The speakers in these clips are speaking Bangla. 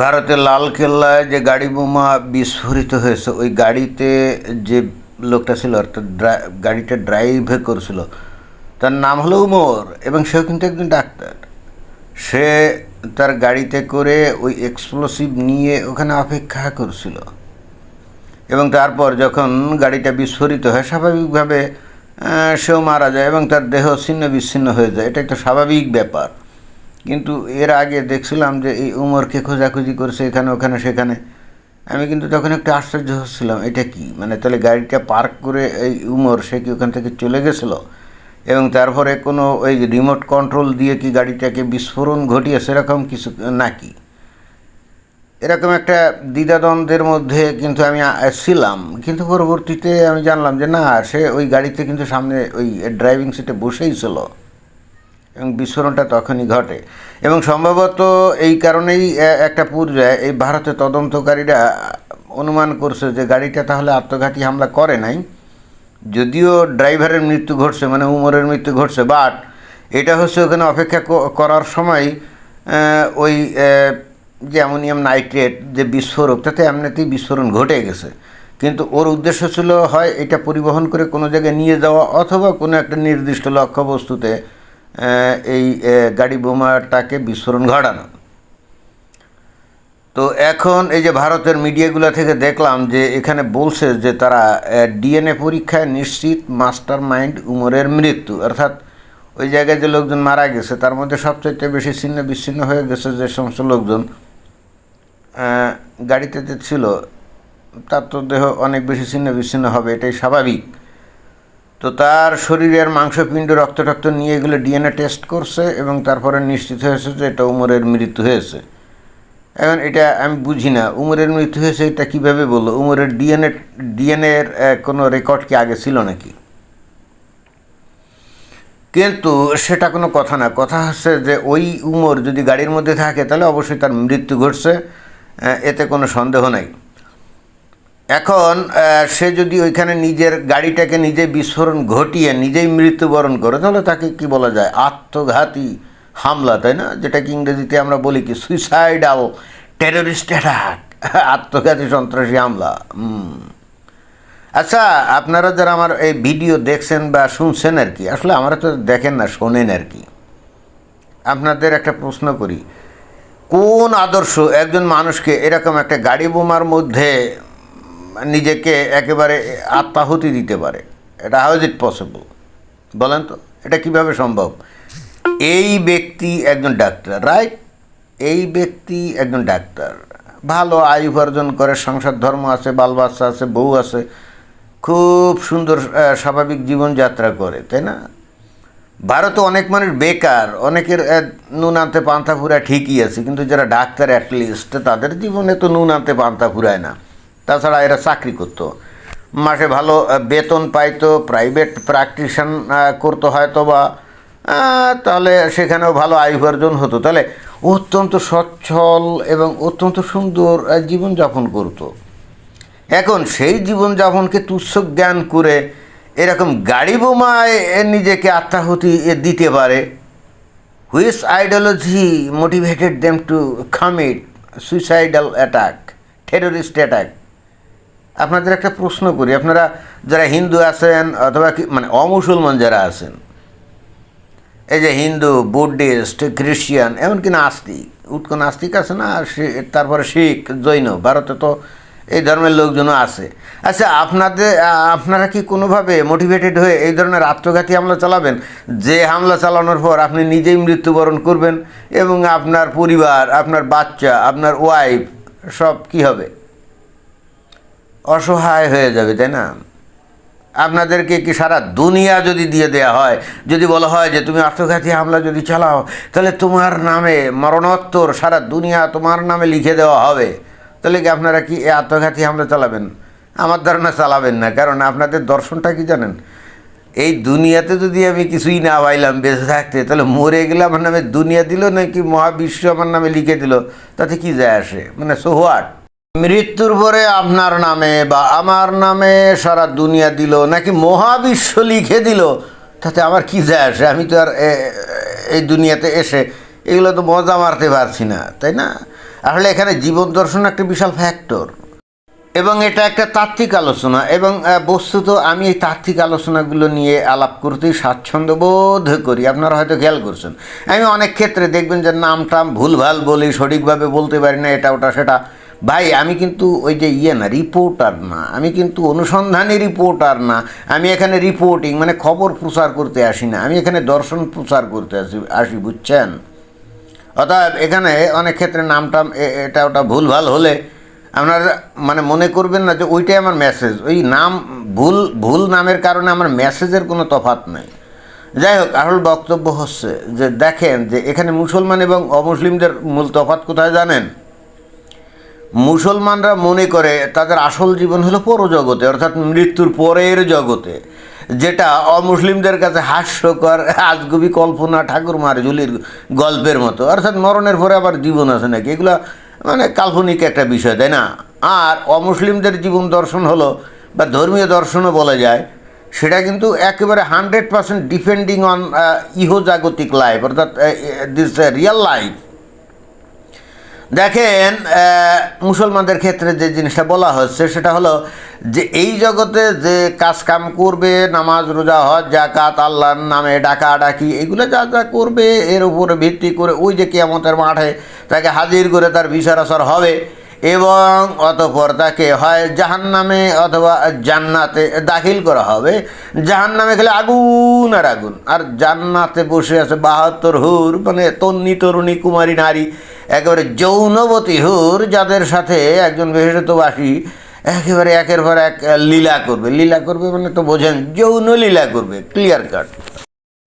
ভারতের লালকেল্লায় যে গাড়ি বোমা বিস্ফোরিত হয়েছে, ওই গাড়িতে যে লোকটা ছিল, অর্থাৎ গাড়িটা ড্রাইভ করছিল, তার নাম হলো উমর এবং সেও কিন্তু একজন ডাক্তার। সে তার গাড়িতে করে ওই এক্সপ্লোসিভ নিয়ে ওখানে অপেক্ষা করছিল এবং তারপর যখন গাড়িটা বিস্ফোরিত হয়, স্বাভাবিকভাবে সেও মারা যায় এবং তার দেহ ছিন্ন বিচ্ছিন্ন হয়ে যায়। এটা একটা স্বাভাবিক ব্যাপার। কিন্তু এর আগে দেখছিলাম যে এই উমরকে খোঁজাখুঁজি করছে এখানে, ওখানে, সেখানে। আমি কিন্তু তখন একটু আশ্চর্য হচ্ছিলাম, এটা কি? মানে তাহলে গাড়িটা পার্ক করে এই উমর, সে কি ওখান থেকে চলে গেছিল? এবং তারপরে কোনো ওই রিমোট কন্ট্রোল দিয়ে কি গাড়িটাকে বিস্ফোরণ ঘটিয়ে সেরকম কিছু নাকি? এরকম একটা দ্বিধাদ্বন্দ্বের মধ্যে কিন্তু আমি ছিলাম। কিন্তু পরবর্তীতে আমি জানলাম যে না, সে ওই গাড়িতে কিন্তু সামনে ওই ড্রাইভিং সিটে বসেই ছিল। এবং বিস্ফোরণটা তখনই ঘটে। এবং সম্ভবত এই কারণেই একটা পর্যায়ে এই ভারতের তদন্তকারীরা অনুমান করছে যে গাড়িটা তাহলে আত্মঘাতী হামলা করে নাই। যদিও ড্রাইভারের মৃত্যু ঘটছে মানে উমরের মৃত্যু ঘটছে, বাট এটা হচ্ছে ওখানে অপেক্ষা করার সময় ওই যে অ্যামোনিয়াম নাইট্রেট, যে বিস্ফোরক, তাতে এমনিতেই বিস্ফোরণ ঘটে গেছে। কিন্তু ওর উদ্দেশ্য ছিল হয় এটা পরিবহন করে কোনো জায়গায় নিয়ে যাওয়া অথবা কোনো একটা নির্দিষ্ট লক্ষ্যবস্তুতে এই গাড়ি বোমাটাকে বিস্ফোরণ ঘটানো। তো এখন এই যে ভারতের মিডিয়াগুলো থেকে দেখলাম যে এখানে বলছে যে তারা ডিএনএ পরীক্ষায় নিশ্চিত মাস্টার মাইন্ড উমরের মৃত্যু। অর্থাৎ ওই জায়গায় যে লোকজন মারা গেছে, তার মধ্যে সবচাইতে বেশি ছিন্ন বিচ্ছিন্ন হয়ে গেছে যে সমস্ত লোকজন গাড়িতে যে ছিল, তার তো দেহ অনেক বেশি ছিন্ন বিচ্ছিন্ন হবে, এটাই স্বাভাবিক। তো তার শরীরের মাংসপিণ্ড রক্ত টক্ত নিয়ে এগুলো ডিএনএ টেস্ট করছে এবং তারপরে নিশ্চিত হয়েছে যে এটা উমরের মৃত্যু হয়েছে। এখন এটা আমি বুঝি না, উমরের মৃত্যু হয়েছে এটা কীভাবে বলল? উমরের ডিএনএ, ডিএনএর কোনো রেকর্ড কি আগে ছিল নাকি? কিন্তু সেটা কোনো কথা না, কথা হচ্ছে যে ওই উমর যদি গাড়ির মধ্যে থাকে তাহলে অবশ্যই তার মৃত্যু ঘটছে এতে কোনো সন্দেহ নাই। এখন সে যদি ওইখানে নিজের গাড়িটাকে নিজে বিস্ফোরণ ঘটিয়ে নিজেই মৃত্যুবরণ করে, তাহলে তাকে কি বলা যায়? আত্মঘাতী হামলা, তাই না? যেটাকে ইংরেজিতে আমরা বলি কি সুইসাইডাল টেররিস্ট অ্যাটাক আত্মঘাতী সন্ত্রাসী হামলা। হুম। আচ্ছা আপনারা যারা আমার এই ভিডিও দেখছেন বা শুনছেন আর কি, আসলে আমরা তো দেখেন না, শোনেন আর কি। আপনাদের একটা প্রশ্ন করি, কোন আদর্শ একজন মানুষকে এরকম একটা গাড়ি বোমার মধ্যে নিজেকে একেবারে আত্মাহুতি দিতে পারে। এটা হাউ ইজ ইট পসিবল বলেন তো, এটা কীভাবে সম্ভব? এই ব্যক্তি একজন ডাক্তার রাইট এই ব্যক্তি একজন ডাক্তার। ভালো আয় উপার্জন করে, সংসার ধর্ম আছে, বাল বাচ্চা আছে, বউ আছে, খুব সুন্দর স্বাভাবিক জীবনযাত্রা করে, তাই না? ভারতে অনেক মানুষ বেকার, অনেকের নুন আনতে পান্তা ফুরায় ঠিকই আছে, কিন্তু যারা ডাক্তার অ্যাটলিস্ট তাদের জীবনে তো নুন আনতে পান্তা ফুরায় না। তাছাড়া এরা চাকরি করতো। মাসে ভালো বেতন পাইতো প্রাইভেট প্র্যাকটিশন করতো হয়তো বা তাহলে সেখানেও ভালো আয় উপার্জন হতো। তাহলে অত্যন্ত সচ্ছল এবং অত্যন্ত সুন্দর জীবনযাপন করতো। এখন সেই জীবনযাপনকে তুচ্ছ জ্ঞান করে এরকম গাড়ি বোমায় নিজেকে আত্মাহুতি দিতে পারে। Whose ideology motivated them to commit suicidal attack terrorist attack আপনাদের একটা প্রশ্ন করি। আপনারা যারা হিন্দু আছেন অথবা মানে অমুসলমান যারা আছেন, এই যে হিন্দু, বুদ্ধিস্ট খ্রিস্টিয়ান এমনকি নাস্তিক, উৎক নাস্তিক আছে না তারপরে শিখ, জৈন, ভারতে তো এই ধর্মের লোকজনও আছে। আচ্ছা আপনাদের আপনারা কি কোনোভাবে মোটিভেটেড হয়ে এই ধরনের আত্মঘাতী হামলা চালাবেন? যে হামলা চালানোর পর আপনি নিজেই মৃত্যুবরণ করবেন এবং আপনার পরিবার, আপনার বাচ্চা, আপনার ওয়াইফ সব কি হবে? অসহায় হয়ে যাবে, তাই না? আপনাদেরকে কি সারা দুনিয়া যদি দিয়ে দেয়া হয়, যদি বলা হয় যে তুমি আত্মঘাতী হামলা যদি চালাও, তাহলে তোমার নামে মরণোত্তর সারা দুনিয়া তোমার নামে লিখে দেওয়া হবে। তাহলে কি আপনারা কি এই আত্মঘাতী হামলা চালাবেন? আমার ধারণা চালাবেন না, কারণ আপনাদের দর্শনটা কি জানেন? এই দুনিয়াতে যদি আমি কিছুই না পাইলাম, বেঁচে থাকতে, তাহলে মরে গেলে আমার নামে দুনিয়া দিল নাকি মহাবিশ্ব আমার নামে লিখে দিল? তাতে কি যায় আসে? মানে সোহাট মৃত্যুর পরে আপনার নামে বা আমার নামে সারা দুনিয়া দিল, নাকি মহাবিশ্ব লিখে দিল, তাতে আমার কি যায় আসে? আমি তো আর এই দুনিয়াতে এসে এগুলো তো মজা মারতে পারছি না, তাই না? আসলে এখানে জীবন দর্শন একটা বিশাল ফ্যাক্টর এবং এটা একটা তাত্ত্বিক আলোচনা, এবং বস্তুত আমি এই তাত্ত্বিক আলোচনাগুলো নিয়ে আলাপ করতেই স্বাচ্ছন্দ্য বোধ করি। আপনারা হয়তো খেয়াল করছেন। আমি অনেক ক্ষেত্রে দেখবেন যে নাম টাম ভুলভাল বলি, সঠিকভাবে বলতে পারি না, এটা, ওটা, সেটা। ভাই, আমি কিন্তু ওই যে ইয়ে না রিপোর্টার না। আমি কিন্তু অনুসন্ধানী রিপোর্টার না। আমি এখানে রিপোর্টিং মানে খবর প্রচার করতে আসি না। আমি এখানে দর্শন প্রচার করতে আসি আসি, বুঝছেন? অর্থাৎ এখানে অনেক ক্ষেত্রে নামটাম এটা ওটা ভুলভাল হলে আপনারা মানে মনে করবেন না যে ওইটাই আমার মেসেজ ওই নাম ভুল ভুল নামের কারণে আমার মেসেজের কোনো তফাৎ নেই। যাই হোক আসল বক্তব্য হচ্ছে যে, দেখেন যে এখানে মুসলমান এবং অমুসলিমদের মূল তফাৎ কোথায় জানেন? মুসলমানরা মনে করে তাদের আসল জীবন হলো পরজগতে অর্থাৎ মৃত্যুর পরের জগতে, যেটা অমুসলিমদের কাছে হাস্যকর, আজগুবি কল্পনা ঠাকুরমার ঝুলির গল্পের মতো। অর্থাৎ মরণের পরে আবার জীবন আছে নাকি? এগুলো মানে কাল্পনিক একটা বিষয়, তাই না? আর অমুসলিমদের জীবন দর্শন হলো, বা ধর্মীয় দর্শনও বলা যায়, সেটা কিন্তু একেবারে হান্ড্রেড পার্সেন্ট ডিপেন্ডিং অন ইহজাগতিক লাইফ অর্থাৎ দিস রিয়েল লাইফ দেখেন মুসলমানদের ক্ষেত্রে যে জিনিসটা বলা হচ্ছে সেটা হলো যে এই জগতে যে কাজ কাম করবে, নামাজ, রোজা, হজ জাকাত আল্লাহর নামে ডাকা ডাকি এগুলো যা যা করবে, এর উপরে ভিত্তি করে ওই যে কেয়ামতের মাঠে তাকে হাজির করে তার বিচার হবে এবং অতপর তাকে হয় জাহান্নামে অথবা জান্নাতে দাখিল করা হবে। জাহান্নামে খেলে আগুন আর আগুন। আর জান্নাতে বসে আছে বাহাত্তর হুর মানে তন্নি, তরুণী, কুমারী, নারী একেবারে যৌনবতী হুর যাদের সাথে একজন বিশেষতবাসী একেবারে একের পর এক লীলা করবে। লীলা করবে মানে তো বোঝেন, যৌন লীলা করবে ক্লিয়ার কাট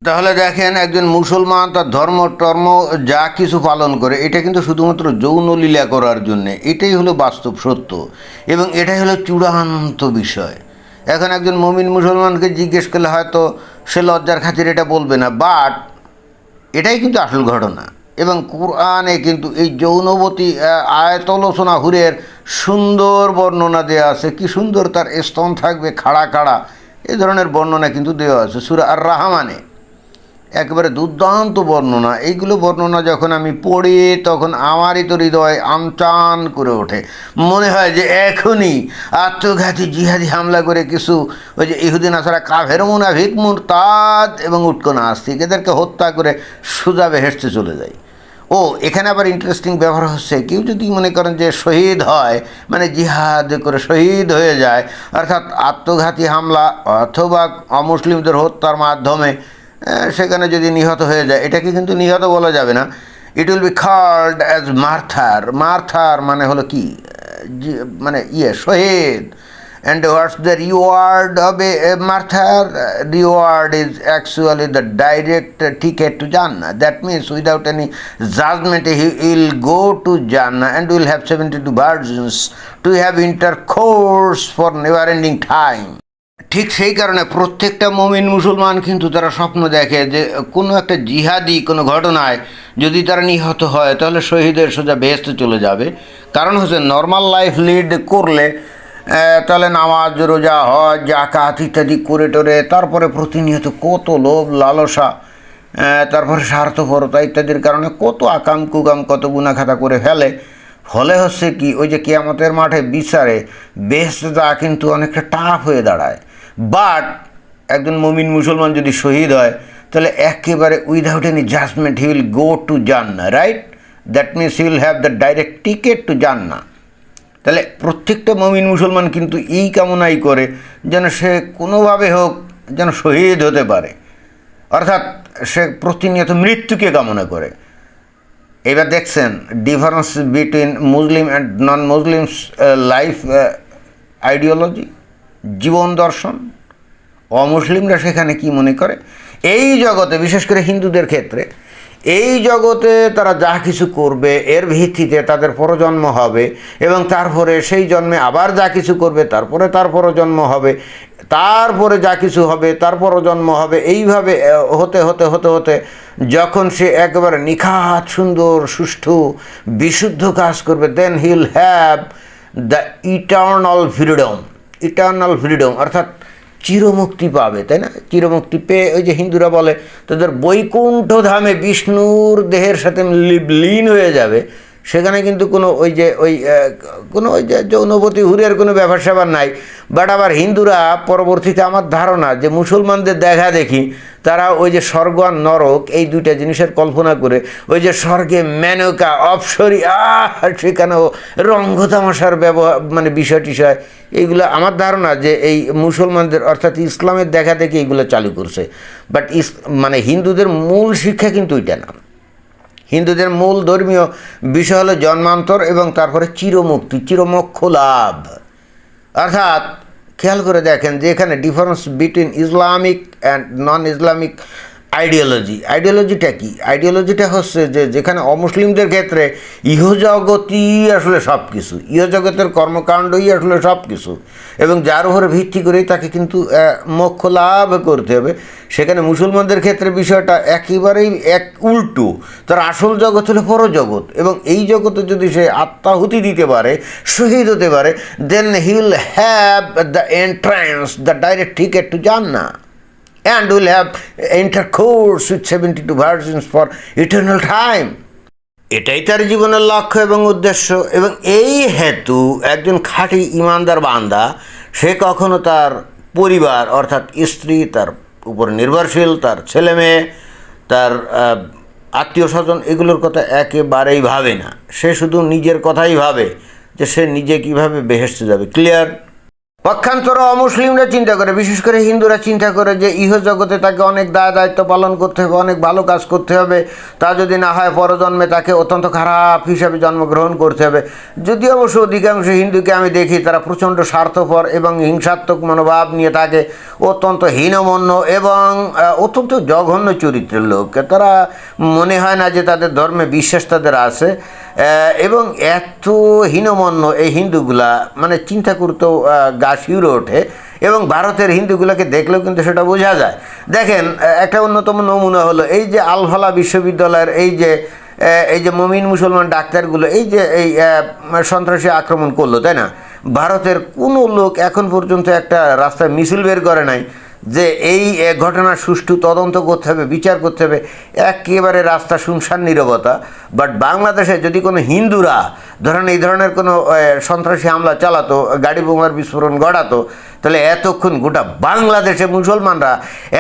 তাহলে দেখেন একজন মুসলমান তার ধর্ম, টর্ম যা কিছু পালন করে, এটা কিন্তু শুধুমাত্র যৌন লীলা করার জন্যে, এটাই হলো বাস্তব সত্য। এবং এটাই হলো চূড়ান্ত বিষয়। এখন একজন মমিন মুসলমানকে জিজ্ঞেস করলে হয়তো সে লজ্জার খাতির এটা বলবে না বাট এটাই কিন্তু আসল ঘটনা। এবং কোরআনে কিন্তু এই যৌনবতী আয়তলোচনা হুরের সুন্দর বর্ণনা দেওয়া আছে। কি সুন্দর তার স্তন থাকবে, খাড়া খাড়া। এ ধরনের বর্ণনা কিন্তু দেওয়া আছে। সুরা আর রাহমানে একেবারে দুর্দান্ত বর্ণনা। এইগুলো বর্ণনা যখন আমি পড়ি, তখন আমারই তো হৃদয় আমচান করে ওঠে। মনে হয় যে এখনই আত্মঘাতী জিহাদি হামলা করে কিছু ওই যে ইহুদিন, আসারা কাভের মুনাফিক, মুরতাদ এবং উটকোনা আস্তিক এদেরকে হত্যা করে সোজা হেসতে চলে যায়। ও, এখানে আবার ইন্টারেস্টিং ব্যাপার হচ্ছে। কেউ যদি মনে করেন যে শহীদ হয় মানে জিহাদ করে শহীদ হয়ে যায়, অর্থাৎ আত্মঘাতী হামলা অথবা অমুসলিমদের হত্যার মাধ্যমে সেখানে যদি নিহত হয়ে যায়, এটাকে কিন্তু নিহত বলা যাবে না। It will be called as martyr martyr মানে হলো কি? মানে ইয়ে শহীদ। And what's the reward of a, a martyr? Uh, Reward is actually the direct uh, ticket to Jannah. That means without any judgment, he will go to Jannah and will have 72 virgins to have intercourse for never ending time. ঠিক সেই কারণে প্রত্যেকটা মমিন মুসলমান কিন্তু তারা স্বপ্ন দেখে যে কোনো একটা জিহাদি কোনো ঘটনায় যদি তারা নিহত হয় তাহলে শহীদের সোজা বেহেস্তে চলে যাবে কারণ হচ্ছে নর্মাল লাইফ লিড করলে তাহলে নামাজ, রোজা, হজ জাকাত ইত্যাদি করে টোরে তারপরে প্রতিনিয়ত কত লোভ, লালসা তারপরে স্বার্থপরতা ইত্যাদির কারণে কত আকাম কুকাম, কত গুণাখাতা করে ফেলে। ফলে হচ্ছে কি, ওই যে কেয়ামতের মাঠে বিচারে বেহেস্তা কিন্তু অনেকটা টাফ হয়ে দাঁড়ায়। বাট একজন মমিন মুসলমান যদি শহীদ হয়, তাহলে একেবারে without any judgement he will go to Jannah right that means he will have the direct ticket to Jannah তাহলে প্রত্যেকটা মমিন মুসলমান কিন্তু এই কামনাই করে যেন সে কোনোভাবে হোক যেন শহীদ হতে পারে। অর্থাৎ সে প্রতিনিয়ত মৃত্যুকে কামনা করে। এবার দেখছেন difference between Muslim and non Muslims life ideology জীবন দর্শন, অমুসলিমরা সেখানে কি মনে করে? এই জগতে, বিশেষ করে হিন্দুদের ক্ষেত্রে এই জগতে তারা যা কিছু করবে, এর ভিত্তিতে তাদের পরজন্ম হবে এবং তারপরে সেই জন্মে আবার যা কিছু করবে, তারপরে তার পরজন্ম হবে, তারপরে যা কিছু হবে, তার পরজন্ম হবে। এইভাবে হতে হতে হতে হতে যখন সে একেবারে নিখাত, সুন্দর, সুষ্ঠু, বিশুদ্ধ কাজ করবে then he'll have the eternal freedom eternal freedom অর্থাৎ চিরমুক্তি পাবে, তাই না? চিরমুক্তি পেয়ে ওই যে হিন্দুরা বলে, তাদের বৈকুণ্ঠ ধামে বিষ্ণুর দেহের সাথে লীন হয়ে যাবে। সেখানে কিন্তু কোনো ওই যে ওই কোনো ওই যে যৌনপতি হুরের কোনো ব্যাপার স্যাপার নাই। বাট আবার হিন্দুরা পরবর্তীতে আমার ধারণা যে মুসলমানদের দেখা দেখি তারা ওই যে স্বর্গ আর নরক, এই দুইটা জিনিসের কল্পনা করে ওই যে স্বর্গে মেনকা অপসরি, আহ, সেখানেও রঙ্গ তামাশার ব্যবহার মানে বিষয় টিষয়। এইগুলো আমার ধারণা যে এই মুসলমানদের, অর্থাৎ ইসলামের দেখা দেখে এইগুলো চালু করছে। বাট ইস মানে হিন্দুদের মূল শিক্ষা কিন্তু ওইটা না। হিন্দুদের মূল ধর্মীয় বিষয় হলো জন্মান্তর এবং তারপরে চিরমুক্তি, চিরমোক্ষ লাভ। অর্থাৎ খেয়াল করে দেখেন যে এখানে difference between Islamic and non Islamic ideology. আইডিওলজিটা কি? আইডিওলজিটা হচ্ছে যে, যেখানে অমুসলিমদের ক্ষেত্রে ইহজগতই আসলে সব কিছু ইহজগতের কর্মকাণ্ডই আসলে সব কিছু এবং যার উপরে ভিত্তি করেই তাকে কিন্তু মোক্ষ লাভ করতে হবে। সেখানে মুসলমানদের ক্ষেত্রে বিষয়টা একেবারেই এক উল্টো। তার আসল জগৎ হলো পরজগৎ। এবং এই জগতে যদি সে আত্মাহুতি দিতে পারে, শহীদ হতে পারে then he will have the entrance the direct ticket to Jannah and will have intercourse with 72 virgins for eternal time. এটাই তার জীবনের লক্ষ্য এবং উদ্দেশ্য। এবং এই হেতু একজন খাঁটি ইমানদার বান্দা, সে কখনো তার পরিবার, অর্থাৎ স্ত্রী, তার উপর নির্ভরশীল, তার ছেলে মেয়ে তার আত্মীয় স্বজন এগুলোর কথা একেবারেই ভাবে না। সে শুধু নিজের কথাই ভাবে যে সে নিজে কীভাবে বেহেসতে যাবে। ক্লিয়ার পক্ষান্তর অমুসলিমরা চিন্তা করে, বিশেষ করে হিন্দুরা চিন্তা করে যে ইহ জগতে তাকে অনেক দায় দায়িত্ব পালন করতে হবে, অনেক ভালো কাজ করতে হবে। তা যদি না হয় পরজন্মে তাকে অত্যন্ত খারাপ হিসাবে জন্মগ্রহণ করতে হবে। যদি অবশ্য অধিকাংশ হিন্দুকে আমি দেখি, তারা প্রচণ্ড স্বার্থপর এবং হিংসাত্মক মনোভাব নিয়ে থাকে, অত্যন্ত হীনমন্য এবং অত্যন্ত জঘন্য চরিত্রের লোক। তারা মনে হয় না যে তাদের ধর্মে বিশ্বাস তাদের আছে। এবং এত হীনমন্য এই হিন্দুগুলা মানে চিন্তা করতেও আহ, গা শিউরে ওঠে এবং ভারতের হিন্দুগুলোকে দেখলেও কিন্তু সেটা বোঝা যায়। দেখেন একটা অন্যতম নমুনা হলো এই যে আলফালা বিশ্ববিদ্যালয়ের এই যে এই যে মমিন মুসলমান ডাক্তারগুলো এই যে এই সন্ত্রাসী আক্রমণ করল তাই না? ভারতের কোনো লোক এখন পর্যন্ত একটা রাস্তায় মিছিল বের করে নাই। যে এই ঘটনার সুষ্ঠু তদন্ত করতে হবে, বিচার করতে হবে, একেবারে রাস্তা শুনশান নিরবতা। বাট বাংলাদেশে যদি কোনো হিন্দুরা, ধরেন এই ধরনের কোনো সন্ত্রাসী হামলা চালাতো, গাড়ি বোমার বিস্ফোরণ ঘটাতো তাহলে এতক্ষণ গোটা বাংলাদেশে মুসলমানরা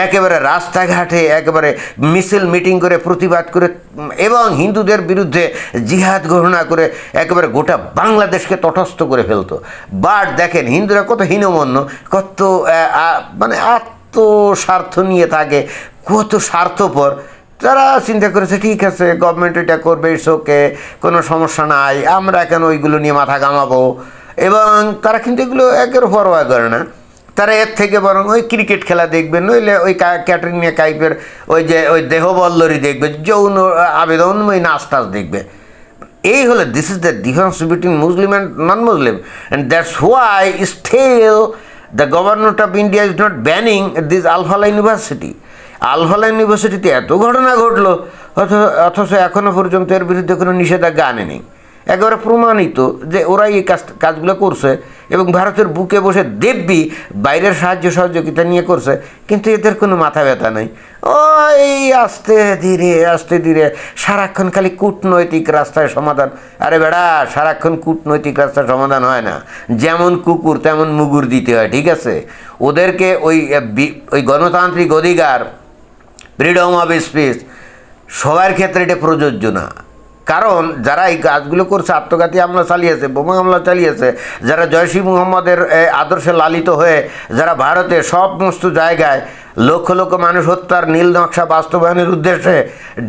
একেবারে রাস্তাঘাটে, একেবারে মিছিল মিটিং করে, প্রতিবাদ করে এবং হিন্দুদের বিরুদ্ধে জিহাদ ঘোষণা করে একেবারে গোটা বাংলাদেশকে তটস্থ করে ফেলতো। বাট দেখেন, হিন্দুরা কত হীনমন্য, কত মানে আত্মস্বার্থ নিয়ে থাকে, কত স্বার্থপর। তারা চিন্তা করেছে, ঠিক আছে গভর্নমেন্ট এটা করবে ইটস ওকে কোনো সমস্যা নাই, আমরা কেন ওইগুলো নিয়ে মাথা ঘামাবো? এবং তারা কিন্তু এগুলো একের পরোয়া করে না। তারা এর থেকে বরং ওই ক্রিকেট খেলা দেখবে, নইলে ওই ক্যাটারিনিয়া টাইপের ওই যে, ওই দেহবল্লরি দেখবে, যৌন আবেদনময় নাচ টাচ দেখবে। এই হলো this is the difference between Muslim and non Muslim and that's why still the government of India is not banning this Al Falah university Al Falah ইউনিভার্সিটিতে এত ঘটনা ঘটলো, অথচ অথচ এখনও পর্যন্ত এর বিরুদ্ধে কোনো নিষেধাজ্ঞা আনেনি। একেবারে প্রমাণিত যে ওরাই এই কাজ কাজগুলো করছে এবং ভারতের বুকে বসে দেবী বাইরের সাহায্য সহযোগিতা নিয়ে করছে, কিন্তু এদের কোনো মাথা ব্যথা নেই। ওই আস্তে ধীরে আস্তে ধীরে সারাক্ষণ খালি কূটনৈতিক রাস্তায় সমাধান। আরে বেড়া, সারাক্ষণ কূটনৈতিক রাস্তায় সমাধান হয় না। যেমন কুকুর, তেমন মুগুর দিতে হয়, ঠিক আছে? ওদেরকে ওই ওই গণতান্ত্রিক অধিকার ফ্রিডম অফ স্পিচ সবার ক্ষেত্রে এটা প্রযোজ্য না। কারণ যারা এই কাজগুলো করছে, আত্মঘাতী হামলা চালিয়েছে, বোমা হামলা চালিয়েছে, যারা জয়সী মুহম্মদের আদর্শে লালিত হয়ে যারা ভারতে সমস্ত জায়গায় লক্ষ লক্ষ মানুষ হত্যার নীল নকশা বাস্তবায়নের উদ্দেশ্যে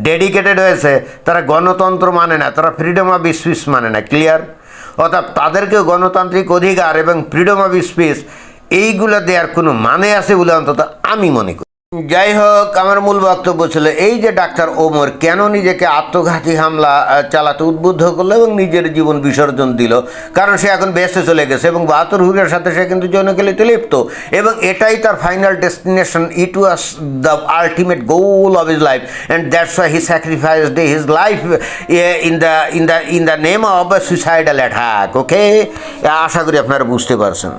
ডেডিকেটেড হয়েছে, তারা গণতন্ত্র মানে না, তারা ফ্রিডম অফ স্পিচ মানে না ক্লিয়ার অর্থাৎ তাদেরকেও গণতান্ত্রিক অধিকার এবং ফ্রিডম অফ স্পিচ এইগুলো দেওয়ার কোনো মানে আছে বলে অন্তত আমি মনে করি। যাই হোক আমার মূল বক্তব্য ছিল এই যে ডাক্তার ওমর কেন নিজেকে আত্মঘাতী হামলা চালাতে উদ্বুদ্ধ করল এবং নিজের জীবন বিসর্জন দিল? কারণ সে এখন বেসে চলে গেছে এবং বাহাত্তর হুরের সাথে সে কিন্তু যৌনকেলিতে লিপ্ত। এবং এটাই তার final destination it was the ultimate goal of his life and that's why he sacrificed his life in the in the in the name of suicidal attack okay আশা করি আপনারা বুঝতে পারছেন।